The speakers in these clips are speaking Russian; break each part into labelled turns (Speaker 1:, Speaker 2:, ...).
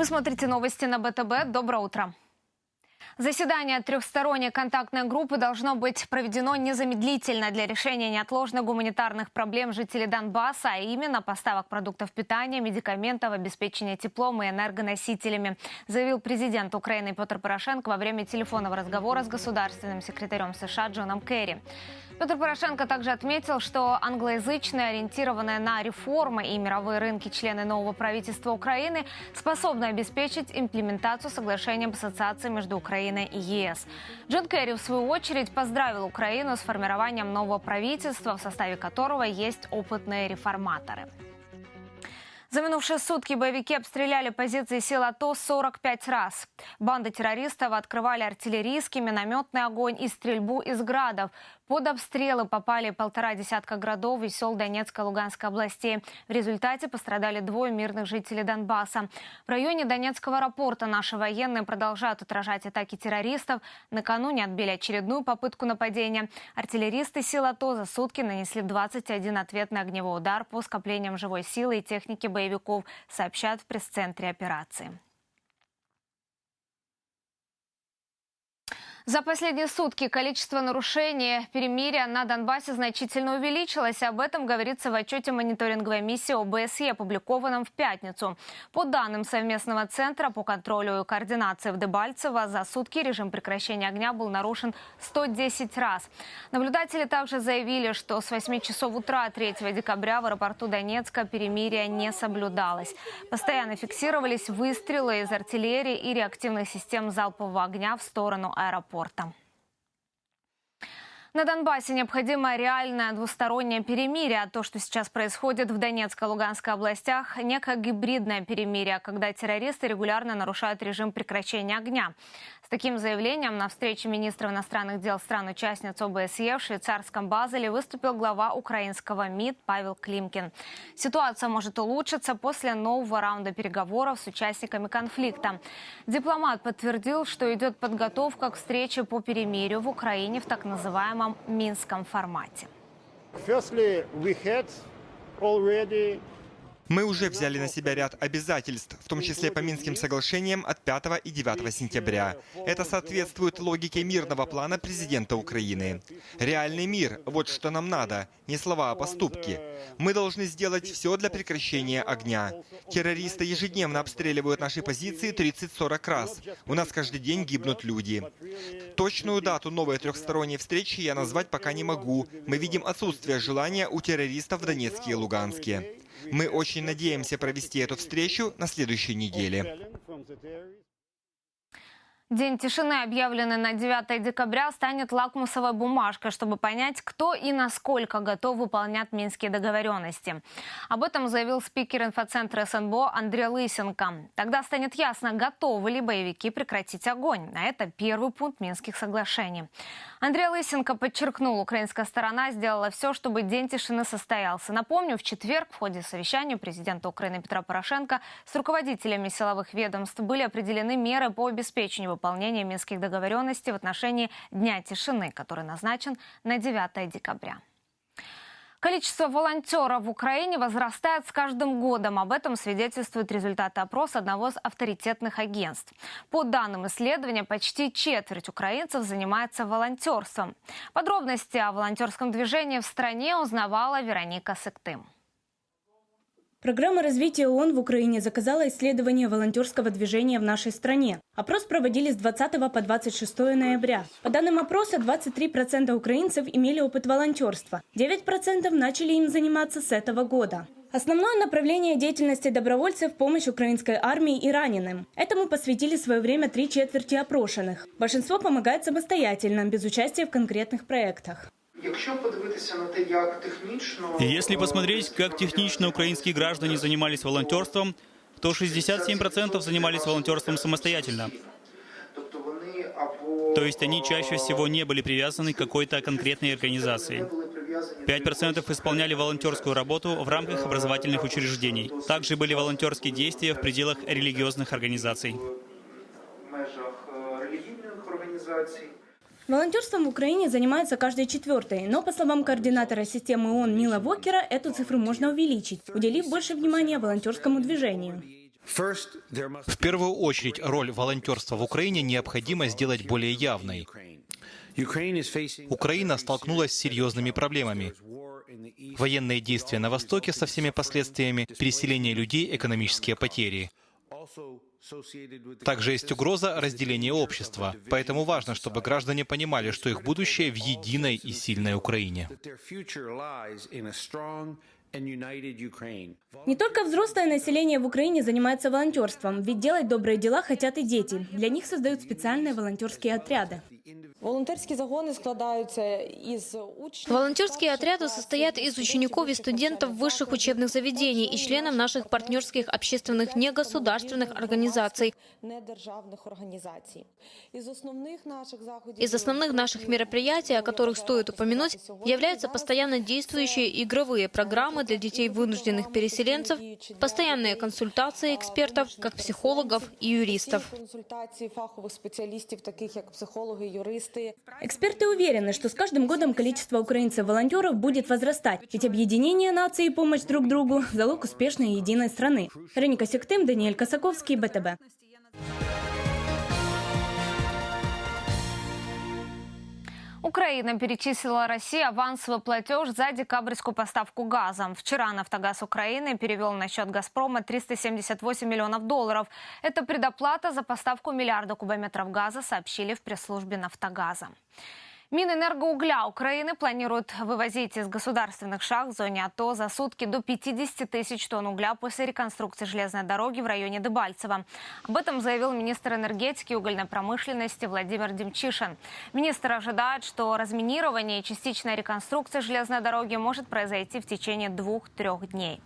Speaker 1: Вы смотрите новости на БТБ. Доброе утро. Заседание трехсторонней контактной группы должно быть проведено незамедлительно для решения неотложных гуманитарных проблем жителей Донбасса, а именно поставок продуктов питания, медикаментов, обеспечения теплом и энергоносителями, заявил президент Украины Петр Порошенко во время телефонного разговора с государственным секретарем США Джоном Керри. Петр Порошенко также отметил, что англоязычные, ориентированные на реформы и мировые рынки члены нового правительства Украины способны обеспечить имплементацию соглашения об ассоциации между Украиной и ЕС. Джон Керри, в свою очередь, поздравил Украину с формированием нового правительства, в составе которого есть опытные реформаторы. За минувшие сутки боевики обстреляли позиции сил АТО 45 раз. Банды террористов открывали артиллерийский, минометный огонь и стрельбу из градов. Под обстрелы попали полтора десятка городов и сел Донецкой и Луганской областей. В результате пострадали двое мирных жителей Донбасса. В районе Донецкого аэропорта наши военные продолжают отражать атаки террористов. Накануне отбили очередную попытку нападения. Артиллеристы сил АТО за сутки нанесли 21 ответный огневой удар по скоплениям живой силы и техники боевиков, сообщают в пресс-центре операции. За последние сутки количество нарушений перемирия на Донбассе значительно увеличилось. Об этом говорится в отчете мониторинговой миссии ОБСЕ, опубликованном в пятницу. По данным совместного центра по контролю и координации в Дебальцево, за сутки режим прекращения огня был нарушен 110 раз. Наблюдатели также заявили, что с 8 часов утра 3 декабря в аэропорту Донецка перемирие не соблюдалось. Постоянно фиксировались выстрелы из артиллерии и реактивных систем залпового огня в сторону аэропорта спорта. На Донбассе необходимо реальное двустороннее перемирие. А то, что сейчас происходит в Донецкой и Луганской областях, некое гибридное перемирие, когда террористы регулярно нарушают режим прекращения огня. Таким заявлением на встрече министра иностранных дел стран-участниц ОБСЕ в швейцарском Базеле выступил глава украинского МИД Павел Климкин. Ситуация может улучшиться после нового раунда переговоров с участниками конфликта. Дипломат подтвердил, что идет подготовка к встрече по перемирию в Украине в так называемом минском формате.
Speaker 2: Firstly, we had already
Speaker 3: Мы уже взяли на себя ряд обязательств, в том числе по Минским соглашениям от 5 и 9 сентября. Это соответствует логике мирного плана президента Украины. Реальный мир – вот что нам надо, не слова, а поступки. Мы должны сделать все для прекращения огня. Террористы ежедневно обстреливают наши позиции 30-40 раз. У нас каждый день гибнут люди. Точную дату новой трехсторонней встречи я назвать пока не могу. Мы видим отсутствие желания у террористов в Донецке и Луганске. Мы очень надеемся провести эту встречу на следующей неделе.
Speaker 1: День тишины, объявленный на 9 декабря, станет лакмусовой бумажкой, чтобы понять, кто и насколько готов выполнять минские договоренности. Об этом заявил спикер инфоцентра СНБО Андрей Лысенко. Тогда станет ясно, готовы ли боевики прекратить огонь. А это первый пункт Минских соглашений. Андрей Лысенко подчеркнул, украинская сторона сделала все, чтобы День тишины состоялся. Напомню, в четверг в ходе совещания президента Украины Петра Порошенко с руководителями силовых ведомств были определены меры по обеспечению выполнения минских договоренностей в отношении Дня тишины, который назначен на 9 декабря. Количество волонтеров в Украине возрастает с каждым годом. Об этом свидетельствуют результаты опроса одного из авторитетных агентств. По данным исследования, почти четверть украинцев занимается волонтерством. Подробности о волонтерском движении в стране узнавала Вероника Сыктым.
Speaker 4: Программа развития ООН в Украине заказала исследование волонтерского движения в нашей стране. Опрос проводили с 20 по 26 ноября. По данным опроса, 23% украинцев имели опыт волонтерства. 9% начали им заниматься с этого года. Основное направление деятельности добровольцев – помощь украинской армии и раненым. Этому посвятили свое время три четверти опрошенных. Большинство помогает самостоятельно, без участия в конкретных проектах.
Speaker 5: Если посмотреть, как технично украинские граждане занимались волонтерством, то 67% занимались волонтерством самостоятельно. То есть они чаще всего не были привязаны к какой-то конкретной организации.
Speaker 6: були прив'язані
Speaker 5: 5% исполняли волонтерскую работу в рамках образовательных учреждений. Также были волонтерские действия в пределах религиозных организаций.
Speaker 4: Волонтерством в Украине занимается каждый четвертый, но, по словам координатора системы ООН Нила Вокера, эту цифру можно увеличить, уделив больше внимания волонтерскому движению.
Speaker 7: В первую очередь роль волонтерства в Украине необходимо сделать более явной. Украина столкнулась с серьезными проблемами. Военные действия на Востоке со всеми последствиями, переселение людей, экономические потери. Также есть угроза разделения общества. Поэтому важно, чтобы граждане понимали, что их будущее в единой и сильной Украине.
Speaker 4: Не только взрослое население в Украине занимается волонтерством, ведь делать добрые дела хотят и дети. Для них создают специальные волонтерские отряды.
Speaker 8: Волонтерські загони складаються із учнів.
Speaker 9: Волонтерские отряды состоят из учеников и студентов высших учебных заведений и членов наших партнерских общественных негосударственных организаций.
Speaker 8: недержавних організацій. Із основних наших заходів
Speaker 9: Из основных наших мероприятий, о которых стоит упомянуть, являются постоянно действующие игровые программы для детей вынужденных переселенцев, постоянные консультации экспертов, как психологов и юристов.
Speaker 8: консультації фахових спеціалістів, таких як психологи, юристи.
Speaker 4: Эксперты уверены, что с каждым годом количество украинцев-волонтеров будет возрастать, ведь объединение нации и помощь друг другу – залог успешной единой страны. Вероника Сектым, Даниэль Косаковский, БТБ.
Speaker 1: Украина перечислила России авансовый платеж за декабрьскую поставку газа. Вчера «Нафтогаз Украины» перевел на счет «Газпрома» 378 миллионов долларов. Это предоплата за поставку миллиарда кубометров газа, сообщили в пресс-службе «Нафтогаза». Минэнергоугля Украины планирует вывозить из государственных шахт в зоне АТО за сутки до 50 тысяч тонн угля после реконструкции железной дороги в районе Дебальцево. Об этом заявил министр энергетики и угольной промышленности Владимир Демчишин. Министр ожидает, что разминирование и частичная реконструкция железной дороги может произойти в течение двух-трех дней.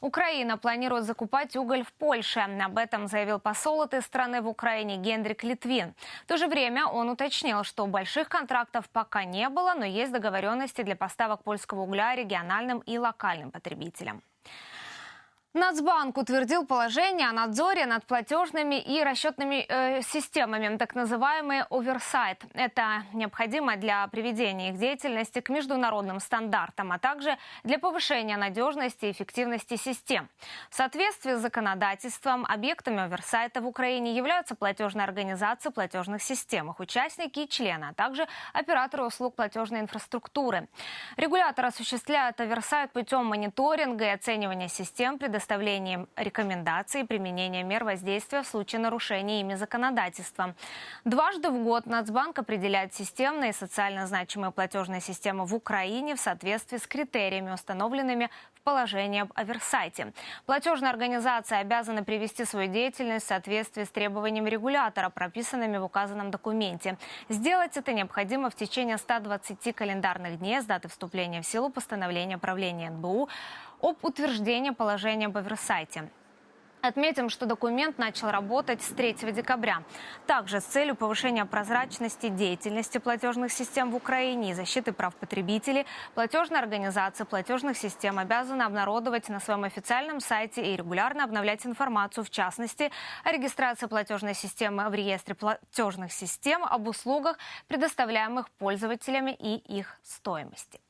Speaker 1: Украина планирует закупать уголь в Польше. Об этом заявил посол этой страны в Украине Генрик Литвин. В то же время он уточнил, что больших контрактов пока не было, но есть договоренности для поставок польского угля региональным и локальным потребителям. Нацбанк утвердил положение о надзоре над платежными и расчетными э, системами, так называемый оверсайт. Это необходимо для приведения их деятельности к международным стандартам, а также для повышения надежности и эффективности систем. В соответствии с законодательством, объектами оверсайта в Украине являются платежные организации платежных систем, их участники и члены, а также операторы услуг платежной инфраструктуры. Регулятор осуществляет оверсайт путем мониторинга и оценивания систем, предоставлением рекомендаций и применения мер воздействия в случае нарушения ими законодательства. Дважды в год Нацбанк определяет системные и социально значимые платежные системы в Украине в соответствии с критериями, установленными в положении об оверсайте. Платежные организации обязаны привести свою деятельность в соответствии с требованиями регулятора, прописанными в указанном документе. Сделать это необходимо в течение 120 календарных дней с даты вступления в силу постановления правления НБУ об утверждении положения об оверсайте. Отметим, что документ начал работать с 3 декабря. Также с целью повышения прозрачности деятельности платежных систем в Украине и защиты прав потребителей, платежные организации платежных систем обязаны обнародовать на своем официальном сайте и регулярно обновлять информацию, в частности, о регистрации платежной системы в реестре платежных систем, об услугах, предоставляемых пользователями и их стоимости.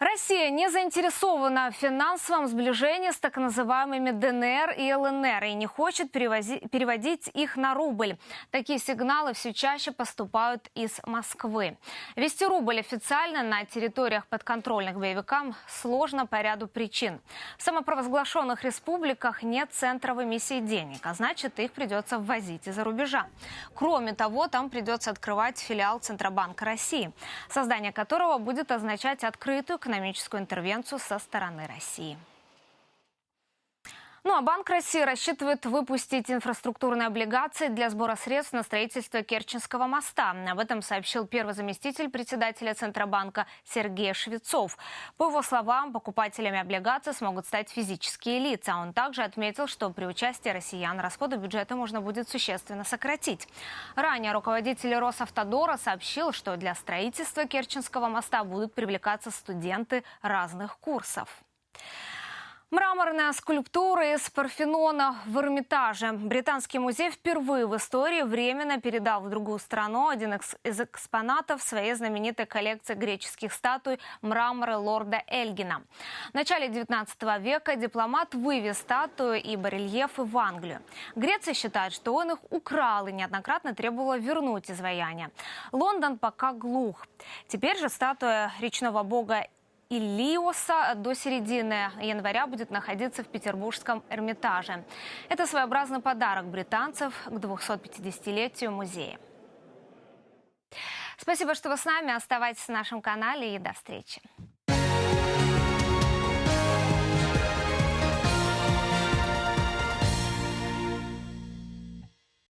Speaker 1: Россия не заинтересована в финансовом сближении с так называемыми ДНР и ЛНР и не хочет переводить их на рубль. Такие сигналы все чаще поступают из Москвы. Вести рубль официально на территориях подконтрольных боевикам сложно по ряду причин. В самопровозглашенных республиках нет центров эмиссии денег, а значит их придется ввозить из-за рубежа. Кроме того, там придется открывать филиал Центробанка России, создание которого будет означать открытую экономическую интервенцию со стороны России. Ну а Банк России рассчитывает выпустить инфраструктурные облигации для сбора средств на строительство Керченского моста. Об этом сообщил первый заместитель председателя Центробанка Сергей Швецов. По его словам, покупателями облигаций смогут стать физические лица. Он также отметил, что при участии россиян расходы бюджета можно будет существенно сократить. Ранее руководитель Росавтодора сообщил, что для строительства Керченского моста будут привлекаться студенты разных курсов. Мраморная скульптура из Парфенона в Эрмитаже. Британский музей впервые в истории временно передал в другую страну один из экспонатов своей знаменитой коллекции греческих статуй мраморы лорда Эльгина. В начале 19 века дипломат вывез статую и барельефы в Англию. Греция считает, что он их украл и неоднократно требовала вернуть изваяние. Лондон пока глух. Теперь же статуя речного бога Иллиоса до середины января будет находиться в Петербургском Эрмитаже. Это своеобразный подарок британцев к 250-летию музея. Спасибо, что вы с нами. Оставайтесь на нашем канале и до встречи.